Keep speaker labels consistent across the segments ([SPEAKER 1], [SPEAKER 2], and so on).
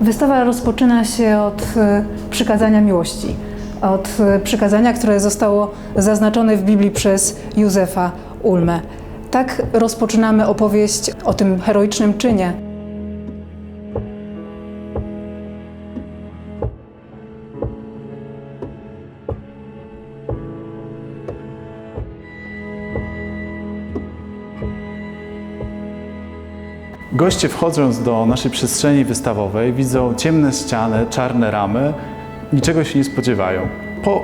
[SPEAKER 1] Wystawa rozpoczyna się od e, przykazania miłości, od e, przykazania, które zostało zaznaczone w Biblii przez Józefa Ulmę. Tak rozpoczynamy opowieść o tym heroicznym czynie.
[SPEAKER 2] Goście wchodząc do naszej przestrzeni wystawowej widzą ciemne ściany, czarne ramy, niczego się nie spodziewają. Po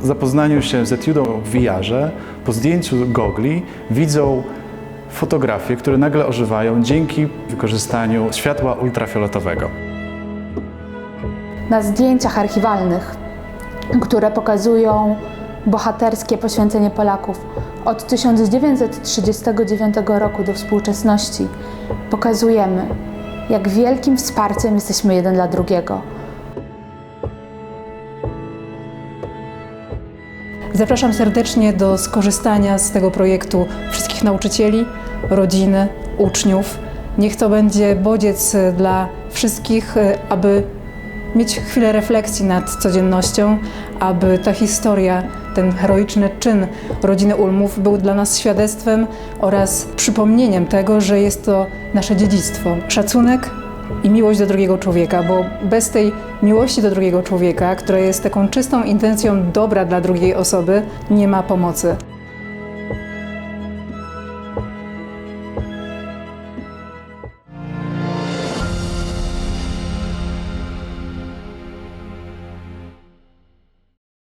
[SPEAKER 2] zapoznaniu się z etiudą w VR-ze, po zdjęciu gogli widzą fotografie, które nagle ożywają dzięki wykorzystaniu światła ultrafioletowego.
[SPEAKER 3] na zdjęciach archiwalnych, które pokazują bohaterskie poświęcenie Polaków od 1939 roku do współczesności, pokazujemy, jak wielkim wsparciem jesteśmy jeden dla drugiego.
[SPEAKER 1] Zapraszam serdecznie do skorzystania z tego projektu wszystkich nauczycieli, rodziny, uczniów. Niech to będzie bodziec dla wszystkich, aby mieć chwilę refleksji nad codziennością, aby ta historia, ten heroiczny czyn rodziny Ulmów był dla nas świadectwem oraz przypomnieniem tego, że jest to nasze dziedzictwo. Szacunek i miłość do drugiego człowieka, bo bez tej miłości do drugiego człowieka, która jest taką czystą intencją dobra dla drugiej osoby, nie ma pomocy.